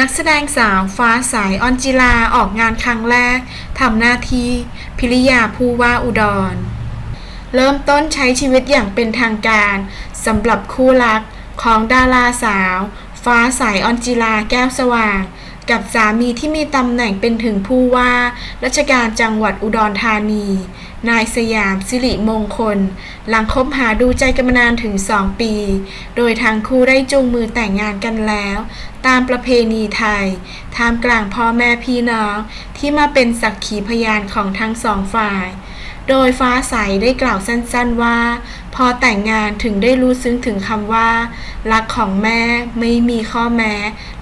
นักแสดงสาวฟ้าสายออนจิลาออกงานครั้งแรกทำหน้าที่พิริยาผู้ว่าอุดร เริ่มต้นใช้ชีวิตอย่างเป็นทางการสำหรับคู่รักของดาราสาว ฟ้าสายออนจิลาแก้วสว่าง กับสามีที่มีตำแหน่งเป็นถึงผู้ว่า ราชการจังหวัดอุดรธานี นายสยามสิริมงคล หลังคบหาดูใจกันมานานถึง2ปี โดยทางคู่ได้จูงมือแต่งงานกันแล้ว ตามประเพณีไทยท่ามกลางพ่อแม่พี่น้องที่มาเป็นสักขีพยานของทั้งสองฝ่าย โดยฟ้าใสได้กล่าวสั้นๆว่า พอแต่งงานถึงได้รู้ซึ้งถึงคำว่า รักของแม่ไม่มีข้อแม้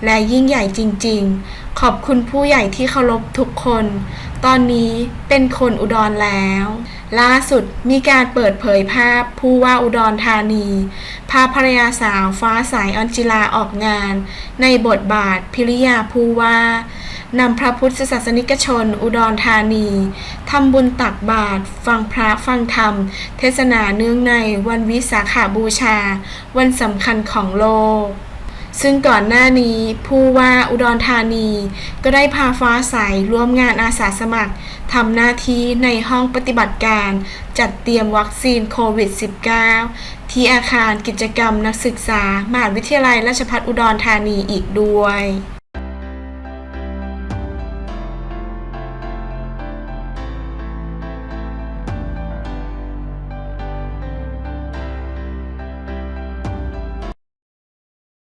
และยิ่งใหญ่จริงๆ ขอบคุณผู้ใหญ่ที่เคารพทุกคน ตอนนี้เป็นคนอุดรแล้ว ล่าสุดมีการเปิดเผยภาพผู้ว่าอุดรธานี พาภรรยาสาวฟ้าใสออนจิลาออกงาน ในบทบาทพิริยาผู้ว่า นำพระพุทธศาสนิกชน อุดรธานีทำบุญตักบาตรฟังพระฟังธรรม เทศนาเนื่องในวันวิสาขาบูชา วันสำคัญของโลก ซึ่งก่อนหน้านี้ผู้ว่าอุดรธานี ก็ได้พาฟ้าใสร่วมงานอาสาสมัครทำหน้าที่ในห้องปฏิบัติการจัดเตรียมวัคซีนโควิด -19 ที่อาคารกิจกรรมนักศึกษามหาวิทยาลัยราชภัฏอุดรธานีอีกด้วย